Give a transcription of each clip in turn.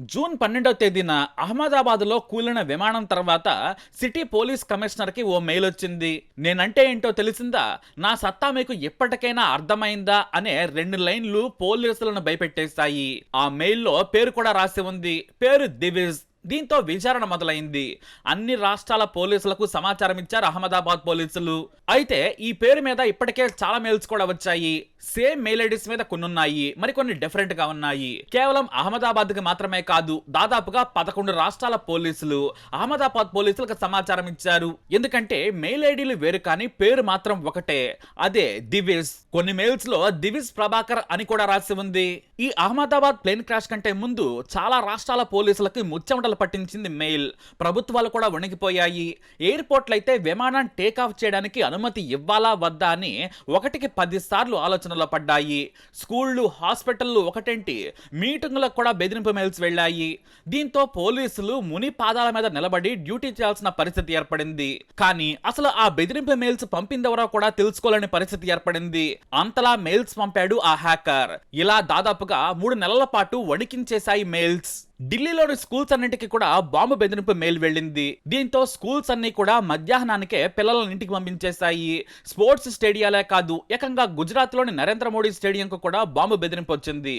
June పన్నెండవ తేదీన అహ్మదాబాద్లో కూలిన విమానం తర్వాత సిటీ పోలీస్ కమిషనర్కి ఓ మెయిల్ వచ్చింది. నేనంటే ఏంటో తెలిసిందా? నా సత్తా మీకు ఎప్పటికైనా అర్థమైందా? అనే రెండు లైన్లు పోలీసులను భయపెట్టేశాయి. ఆ మెయిల్లో పేరు కూడా రాసి ఉంది. పేరు దివిజ్. దీంతో విచారణ మొదలైంది. అన్ని రాష్ట్రాల పోలీసులకు సమాచారం ఇచ్చారు అహ్మదాబాద్ పోలీసులు. అయితే ఈ పేరు మీద ఇప్పటికే చాలా మెయిల్స్ కూడా వచ్చాయి. సేమ్ మెయిల్ ఐడీస్ మీద కొన్ని ఉన్నాయి మరికొన్ని డిఫరెంట్గా ఉన్నాయి. కేవలం అహ్మదాబాద్కి మాత్రమే కాదు దాదాపుగా పదకొండు రాష్ట్రాల పోలీసులు అహ్మదాబాద్ పోలీసులకు సమాచారం ఇచ్చారు. ఎందుకంటే మెయిల్ ఐడీలు వేరు కానీ పేరు మాత్రం ఒకటే. అదే దివిస్. కొన్ని మెయిల్స్లో దివిస్ ప్రభాకర్ అని కూడా రాసి ఉంది. ఈ అహ్మదాబాద్ ప్లేన్ క్రాష్ కంటే ముందు చాలా రాష్ట్రాల పోలీసులకు ముచ్చెమటలు పట్టించింది మెయిల్ ప్రభుత్వాలు కూడా వణికిపోయాయి. ఎయిర్పోర్ట్లు అయితే విమానం టేక్ ఆఫ్ చేయడానికి అనుమతి ఇవ్వాలా వద్దా అని ఒకటికి పది సార్లు ఆలోచనలో పడ్డాయి. స్కూళ్ళు హాస్పిటళ్ళు ఒకటేంటి? మీటింగులకు కూడా బెదిరింపు మెయిల్స్ వెళ్ళాయి. దీంతో పోలీసులు ముని పాదాల మీద నిలబడి డ్యూటీ చేయాల్సిన పరిస్థితి ఏర్పడింది. కానీ అసలు ఆ బెదిరింపు మెయిల్స్ పంపిందెవరో కూడా తెలుసుకోలేని పరిస్థితి ఏర్పడింది. అంతలా మెయిల్స్ పంపాడు ఆ హ్యాకర్ ఇలా దాదాపుగా మూడు నెలల పాటు వణికించేశాయి మెయిల్స్ ఢిల్లీలోని స్కూల్స్ అన్నింటికి కూడా బాంబు బెదిరింపు మెయిల్ వెళ్ళింది. దీంతో స్కూల్స్ అన్ని కూడా మధ్యాహ్నానికే పిల్లలను ఇంటికి పంపించేశాయి. స్పోర్ట్స్ స్టేడియాలే కాదు ఏకంగా గుజరాత్లోని నరేంద్ర మోడీ స్టేడియం కు కూడా బాంబు బెదిరింపు వచ్చింది.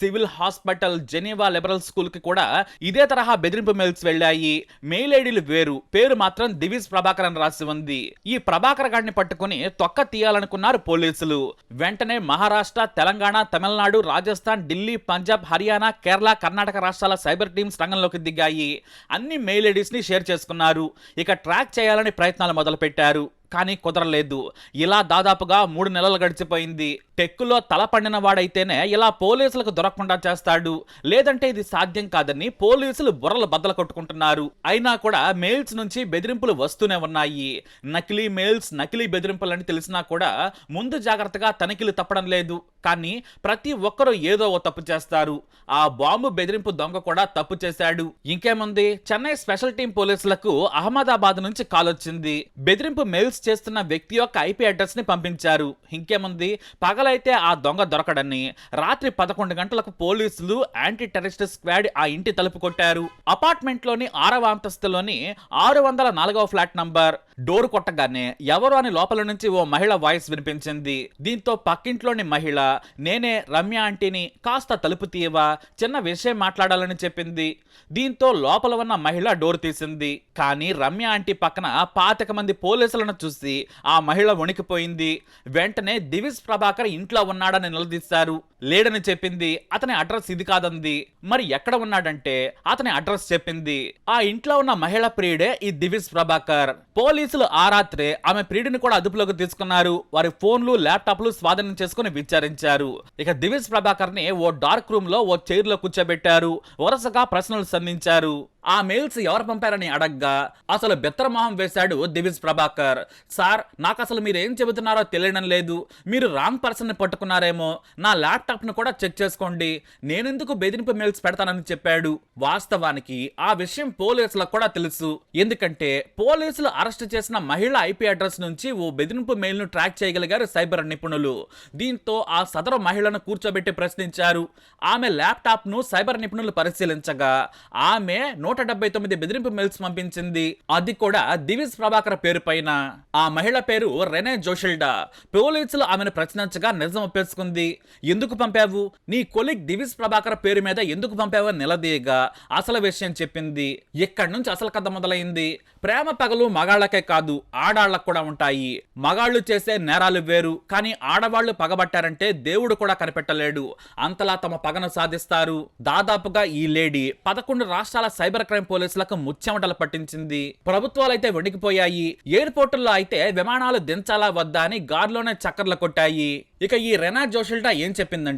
సివిల్ హాస్పిటల్ జెనీవా లిబరల్ స్కూల్కి కూడా ఇదే తరహా బెదిరింపు మెయిల్స్ వెళ్ళాయి. మెయిల్ ఐడీలు వేరు పేరు మాత్రం దివిజ్ ప్రభాకర్ అని రాసి ఉంది. ఈ ప్రభాకర్ గాడిని పట్టుకుని తొక్క తీయాలనుకున్నారు పోలీసులు. వెంటనే మహారాష్ట్ర తెలంగాణ తమిళనాడు రాజస్థాన్ ఢిల్లీ పంజాబ్ హర్యానా కేరళ కర్ణాటక రాష్ట్రాల సైబర్ టీమ్స్ రంగంలోకి దిగాయి. అన్ని మెయిల్ ఐడీస్ని షేర్ చేసుకున్నారు. ఇక ట్రాక్ చేయాలని ప్రయత్నాలు మొదలుపెట్టారు. కానీ కుదరలేదు. ఇలా దాదాపుగా మూడు నెలలు గడిచిపోయింది. టెక్కులో తల పండిన వాడైతేనే ఇలా పోలీసులకు దొరకకుండా చేస్తాడు. లేదంటే ఇది సాధ్యం కాదని పోలీసులు బుర్రలు బద్దలు కొట్టుకుంటున్నారు. అయినా కూడా మెయిల్స్ నుంచి బెదిరింపులు వస్తూనే ఉన్నాయి. నకిలీ మెయిల్స్ నకిలీ బెదిరింపులు అని తెలిసినా కూడా ముందు జాగ్రత్తగా తనిఖీలు తప్పడం లేదు. కానీ ప్రతి ఒక్కరూ ఏదో ఓ తప్పు చేస్తారు. ఆ బాంబు బెదిరింపు దొంగ కూడా తప్పు చేశాడు. ఇంకేముంది? చెన్నై స్పెషల్ టీం పోలీసులకు అహ్మదాబాద్ నుంచి కాల్ వచ్చింది. బెదిరింపు మెయిల్స్ చేస్తున్న వ్యక్తి యొక్క ఐపీ అడ్రస్ని పంపించారు. ఇంకేముంది? పగల పగలైతే ఆ దొంగ దొరకడని రాత్రి పదకొండు గంటలకు పోలీసులు యాంటీ టెర్రరిస్ట్ స్క్వాడ్ ఆ ఇంటి తలుపు కొట్టారు. అపార్ట్మెంట్లోని ఆరవ అంతస్తులోని ఆరు వందల నాలుగవ ఫ్లాట్ నంబర్ డోర్ కొట్టగానే ఎవరు అని లోపల నుంచి ఓ మహిళ వాయిస్ వినిపించింది. దీంతో పక్కింట్లోని మహిళ నేనే రమ్య ఆంటీని కాస్త తలుపు తీయవా చిన్న విషయం మాట్లాడాలని చెప్పింది. దీంతో లోపల ఉన్న మహిళ డోర్ తీసింది. కానీ రమ్య ఆంటీ పక్కన పాతిక మంది పోలీసులను చూసి ఆ మహిళ వణికిపోయింది. వెంటనే దివిస్ ప్రభాకర్ ఇంట్లో ఉన్నాడని నిలదీశారు లేడని చెప్పింది అతని అడ్రస్ ఇది కాదంది. మరి ఎక్కడ ఉన్నాడంటే అతని అడ్రస్ చెప్పింది. ఆ ఇంట్లో ఉన్న మహిళ ప్రియుడే ఈ దివిస్ ప్రభాకర్. పోలీసులు ఆ రాత్రే ఆమె ప్రియుడిని కూడా అదుపులోకి తీసుకున్నారు. వారి ఫోన్లు ల్యాప్టాప్లు స్వాధీనం చేసుకుని విచారించారు. ఇక దివిస్ ప్రభాకర్ని ఓ డార్క్ రూమ్లో ఓ చైర్లో కూర్చోబెట్టారు. వరుసగా ప్రశ్నలు సంధించారు. ఆ మెయిల్స్ ఎవరు పంపారని అడగ్గా అసలు బెత్తరమొహం వేశాడు దివిజ్ ప్రభాకర్. సార్ నాకు అసలు మీరు ఏం చెబుతున్నారో తెలియడం లేదు. మీరు రాంగ్ పర్సన్ని పట్టుకున్నారేమో. నా ల్యాప్టాప్ ల్యాప్టాప్ను కూడా చెక్ చేసుకోండి. నేనెందుకు బెదిరింపు మెయిల్స్ పెడతానని చెప్పాడు. వాస్తవానికి ఆ విషయం పోలీసులకు కూడా తెలుసు. ఎందుకంటే పోలీసులు అరెస్ట్ చేసిన మహిళ ఐపీ అడ్రస్ నుంచి ఓ బెదిరింపు మెయిల్ను ట్రాక్ చేయగలిగారు సైబర్ నిపుణులు. దీంతో ఆ సదరు మహిళను కూర్చోబెట్టి ప్రశ్నించారు. ఆమె ల్యాప్టాప్ను సైబర్ నిపుణులు పరిశీలించగా ఆమె నూట డెబ్బై తొమ్మిది బెదిరింపు మెయిల్స్ పంపించింది. అది కూడా దివిజ్ ప్రభాకర్ పేరు పైన. ఆ మహిళ పేరు రెనే జోషిల్డా. పోలీసులు ఆమెను ప్రశ్నించగా నిజం ఒప్పేసుకుంది. ఎందుకు పంపావు? నీ కొలిగ్ దివిస్ ప్రభాకర్ పేరు మీద ఎందుకు పంపావు నిలదీయగా అసలు విషయం చెప్పింది ఇక్కడి నుంచి అసలు కథ మొదలైంది? ప్రేమ పగలు మగాళ్ళకే కాదు ఆడాళ్ళకు కూడా ఉంటాయి. మగాళ్ళు చేసే నేరాలు వేరు కానీ ఆడవాళ్ళు పగబట్టారంటే దేవుడు కూడా కనిపెట్టలేడు. అంతలా తమ పగను సాధిస్తారు. దాదాపుగా ఈ లేడీ పదకొండు రాష్ట్రాల సైబర్ క్రైమ్ పోలీసులకు ముచ్చెమటలు పట్టించింది. ప్రభుత్వాలైతే వణికిపోయాయి. ఎయిర్పోర్టుల్లో అయితే విమానాలు దించాలా వద్దా అని గార్లోనే చక్కర్లు కొట్టాయి. ఇక ఈ రెనా జోషిల్టా ఏం చెప్పిందంటే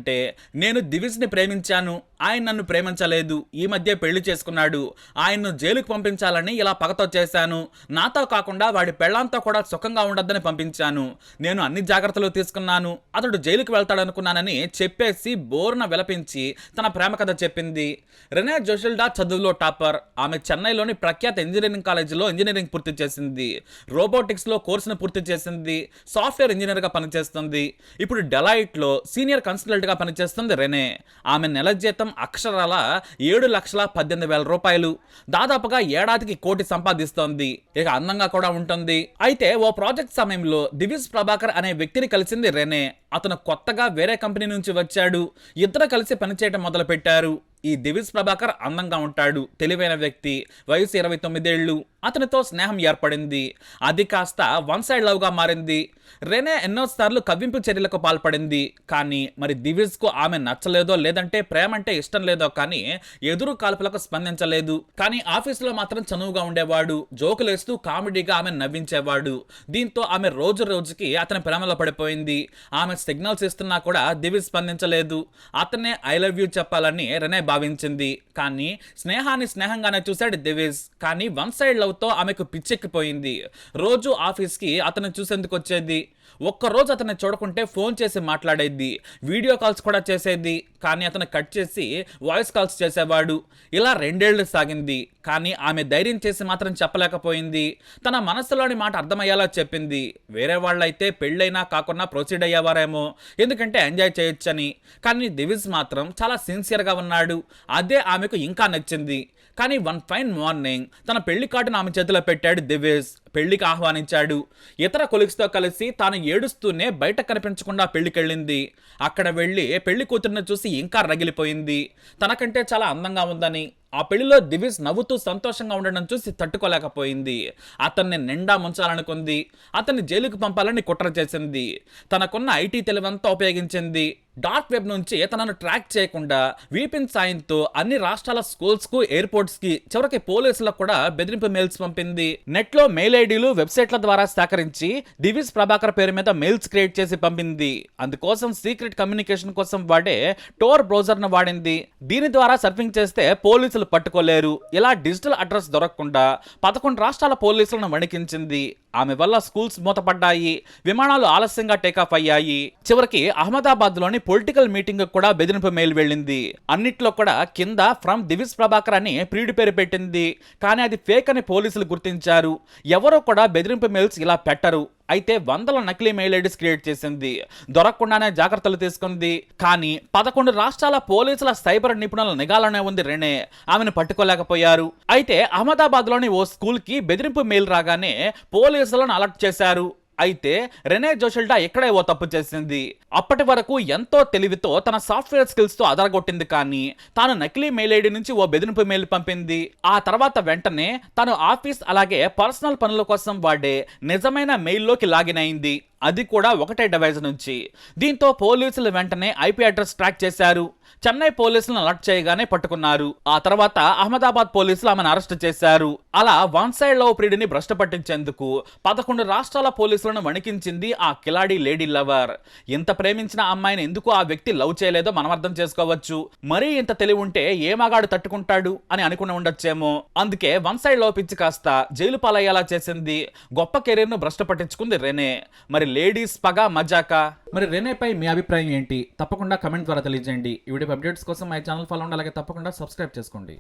నేను దివిజ్ని ప్రేమించాను ఆయన నన్ను ప్రేమించలేదు ఈ మధ్య పెళ్ళి చేసుకున్నాడు ఆయన్ను జైలుకు పంపించాలని ఇలా పగతో చేశాను. నాతో కాకుండా వాడి పెళ్ళాంతో కూడా సుఖంగా ఉండొద్దని పంపించాను. నేను అన్ని జాగ్రత్తలు తీసుకున్నాను. అతడు జైలుకు వెళ్తాడనుకున్నానని చెప్పేసి బోర్న విలపించి తన ప్రేమ కథ చెప్పింది. రెనే జోషిల్డా చదువులో టాపర్. ఆమె చెన్నైలోని ప్రఖ్యాత ఇంజనీరింగ్ కాలేజీలో ఇంజనీరింగ్ పూర్తి చేసింది. రోబోటిక్స్లో కోర్సును పూర్తి చేసింది. సాఫ్ట్వేర్ ఇంజనీర్గా పనిచేస్తుంది. ఇప్పుడు డెలాయిట్లో సీనియర్ కన్సల్టెంట్గా పనిచేస్తుంది రెనే. ఆమె నెల జీతం అక్షరాల ఏడు లక్షల పద్దెనిమిది వేల రూపాయలు. దాదాపుగా ఏడాదికి కోటి సంపాదిస్తోంది. ఇక అందంగా కూడా ఉంటుంది. అయితే ఓ ప్రాజెక్ట్ సమయంలో దివిజ్ ప్రభాకర్ అనే వ్యక్తిని కలిసింది రెనే. అతను కొత్తగా వేరే కంపెనీ నుంచి వచ్చాడు. ఇద్దరు కలిసి పనిచేయటం మొదలు పెట్టారు ఈ దివిజ్ ప్రభాకర్ అందంగా ఉంటాడు. తెలివైన వ్యక్తి. వయసు ఇరవై తొమ్మిదేళ్ళు. అతనితో స్నేహం ఏర్పడింది. అది కాస్త వన్ సైడ్ లవ్గా మారింది. రెనే ఎన్నోసార్లు కవ్వింపు చర్యలకు పాల్పడింది. కానీ మరి దివిజ్కు ఆమె నచ్చలేదో లేదంటే ప్రేమ అంటే ఇష్టం లేదో కానీ ఎదురు కాల్పులకు స్పందించలేదు. కానీ ఆఫీసులో మాత్రం చనువుగా ఉండేవాడు. జోకులేస్తూ కామెడీగా ఆమె నవ్వించేవాడు. దీంతో ఆమె రోజు రోజుకి అతని ప్రేమలో పడిపోయింది. ఆమె సిగ్నల్స్ ఇస్తున్నా కూడా దివిజ్ స్పందించలేదు. అతనే ఐ లవ్ యూ చెప్పాలని రెనే భావించింది. కానీ స్నేహాన్ని స్నేహంగానే చూశాడు దివిజ్ కానీ వన్ సైడ్ లవ్తో ఆమెకు పిచ్చెక్కిపోయింది. రోజు ఆఫీస్కి అతను చూసేందుకు వచ్చేది. ఒక్కరోజు అతన్ని చూడకుంటే ఫోన్ చేసి మాట్లాడేది. వీడియో కాల్స్ కూడా చేసేది. కానీ అతను కట్ చేసి వాయిస్ కాల్స్ చేసేవాడు. ఇలా రెండేళ్ళు సాగింది. కానీ ఆమె ధైర్యం చేసి మాత్రం చెప్పలేకపోయింది. తన మనసులోని మాట అర్థమయ్యేలా చెప్పింది. వేరే వాళ్ళైతే పెళ్ళైనా కాకుండా ప్రొసీడ్ అయ్యేవారేమో. ఎందుకంటే ఎంజాయ్ చేయొచ్చని. కానీ దివిజ్ మాత్రం చాలా సిన్సియర్గా ఉన్నాడు. అదే ఆమెకు ఇంకా నచ్చింది. కానీ వన్ ఫైన్ మార్నింగ్ తన పెళ్ళి కార్డును ఆమె చేతిలో పెట్టాడు దివేజ్ పెళ్ళికి ఆహ్వానించాడు. ఇతర కొలిక్స్తో కలిసి తాను ఏడుస్తూనే బయట కనిపించకుండా పెళ్ళికెళ్ళింది. అక్కడ వెళ్ళి పెళ్ళి కూతురుని చూసి ఇంకా రగిలిపోయింది. తనకంటే చాలా అందంగా ఉందని. ఆ పెళ్ళిలో దివిస్ నవ్వుతూ సంతోషంగా ఉండడం చూసి తట్టుకోలేకపోయింది. అతన్ని నిండా ముంచాలనుకుంది. అతన్ని జైలుకు పంపాలని కుట్ర చేసింది. తనకున్న ఐటీ తెలివంతా ఉపయోగించింది. డార్క్ వెబ్ నుంచి తనను ట్రాక్ చేయకుండా వీపిన్ సాయంతో అన్ని రాష్ట్రాల స్కూల్స్కు ఎయిర్పోర్ట్స్కి చివరికి పోలీసులకు కూడా బెదిరింపు మెయిల్స్ పంపింది. నెట్లో మెయిల్ ఐడీలు వెబ్సైట్ల ద్వారా సేకరించి దివిస్ ప్రభాకర్ పేరు మీద మెయిల్స్ క్రియేట్ చేసి పంపింది. అందుకోసం సీక్రెట్ కమ్యూనికేషన్ కోసం వాడే టోర్ బ్రౌజర్ను వాడింది. దీని ద్వారా సర్ఫింగ్ చేస్తే పోలీసులు పట్టుకోలేరు. ఇలా డిజిటల్ అడ్రస్ దొరకకుండా పదకొండు రాష్ట్రాల పోలీసులను వణికించింది. ఆమె వల్ల స్కూల్స్ మూతపడ్డాయి. విమానాలు ఆలస్యంగా టేకాఫ్ అయ్యాయి. చివరికి అహ్మదాబాద్లోని పొలిటికల్ మీటింగ్ కూడా బెదిరింపు మెయిల్ వెళ్ళింది. అన్నిట్లో కూడా కింద ఫ్రమ్ దివిస్ ప్రభాకర్ అని ప్రీడు పేరు పెట్టింది. కానీ అది ఫేక్ అని పోలీసులు గుర్తించారు. ఎవరో కూడా బెదిరింపు మెయిల్స్ ఇలా పెట్టరు. అయితే వందల నకిలీ మెయిల్ ఐడీస్ క్రియేట్ చేసింది. దొరకకుండానే జాగ్రత్తలు తీసుకుంది. కానీ పదకొండు రాష్ట్రాల పోలీసుల సైబర్ నిపుణుల నిఘాలోనే ఉంది రెనే ఆమెను పట్టుకోలేకపోయారు. అయితే అహ్మదాబాద్లోని ఓ స్కూల్కి బెదిరింపు మెయిల్ రాగానే పోలీసులను అలర్ట్ చేశారు. అయితే రెనే జోషల్డా ఎక్కడే ఓ తప్పు చేసింది. అప్పటి వరకు ఎంతో తెలివితో తన సాఫ్ట్వేర్ స్కిల్స్తో అదరగొట్టింది కానీ తాను నకిలీ మెయిల్ ఐడి నుంచి ఓ బెదిరింపు మెయిల్ పంపింది. ఆ తర్వాత వెంటనే తను ఆఫీస్ అలాగే పర్సనల్ పనుల కోసం వాడే నిజమైన మెయిల్లోకి లాగిన్ అయింది. అది కూడా ఒకటే డివైస్ నుంచి. దీంతో పోలీసులు వెంటనే ఐపీ అడ్రస్ ట్రాక్ చేశారు. చెన్నై పోలీసులను అలర్ట్ చేయగానే పట్టుకున్నారు. ఆ తర్వాత అహ్మదాబాద్ పోలీసులు ఆమెను అరెస్ట్ చేశారు. అలా వన్ సైడ్ లవ్ ప్రీడిని భ్రష్ట పట్టించేందుకు పదకొండు రాష్ట్రాల పోలీసులను వణికించింది ఆ కిలాడి లేడీ లవర్. ఇంత ప్రేమించిన అమ్మాయిని ఎందుకు ఆ వ్యక్తి లవ్ చేయలేదో మనం అర్థం చేసుకోవచ్చు. మరీ ఇంత తెలివి ఉంటే ఏ మగాడు తట్టుకుంటాడు అని అనుకుని ఉండొచ్చేమో. అందుకే వన్ సైడ్ లవ్ పిచ్చి కాస్త జైలు పాలయ్యేలా చేసింది. గొప్ప కెరీర్ను పట్టించుకుంది రెనే. మరి లేడీస్ పగ మజాక? మరి రెనేపై మీ అభిప్రాయం ఏంటి? తప్పకుండా కమెంట్ ద్వారా తెలియజేయండి. ఈ వీడియో అప్డేట్స్ కోసం మై ఛానల్ ఫాలో ఉండాలి అలాగే తప్పకుండా సబ్స్క్రైబ్ చేసుకోండి.